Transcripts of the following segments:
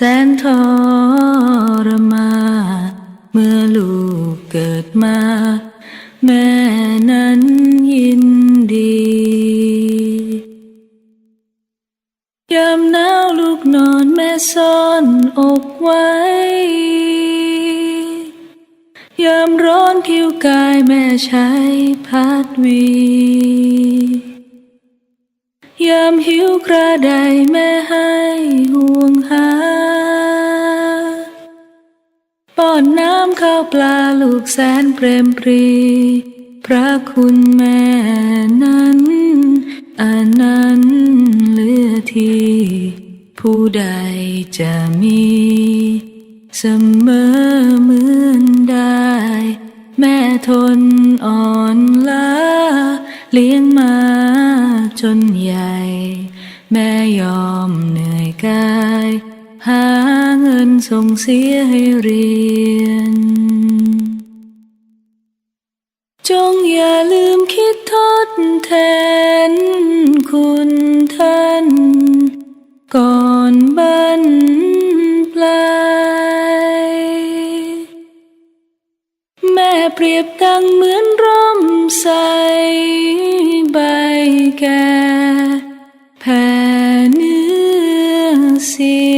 แสนทรมานเมื่อลูกเกิดมา แม่นั้นยินดียามหนาวลูกนอนแม่ซ่อนอกไว้ ยามร้อนผิวกายแม่ใช้พัดวี ยามหิวกระไดแม่ให้ ข้าวปลาลูกแสนเปรมปรี พระคุณแม่นั้นอันนั้นเหลือที่ผู้ใดจะมี เสมอเหมือนได้ แม่ทนอ่อนล้าเลี้ยงมาจนใหญ่ แม่ยอมเหนื่อยกาย หาเงินส่งเสียให้เรียน จงอย่าลืมคิดทดแทนคุณท่าน ก่อนบันปลายแม่เปรียบดังเหมือนร่มใสใบแก่แผ่เนื้อเสีย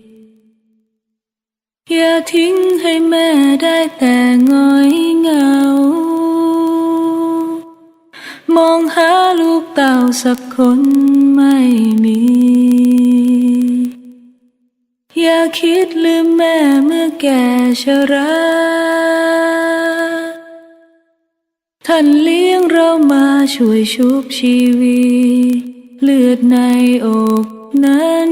อย่าทิ้งให้แม่ได้แต่ง้อยเหงา มองหาลูกเต่าสักคนไม่มี อย่าคิดลืมแม่เมื่อแก่ชรา ท่านเลี้ยงเรามาช่วยชุบชีวี เลือดในอกนั้น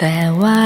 แต่ว่า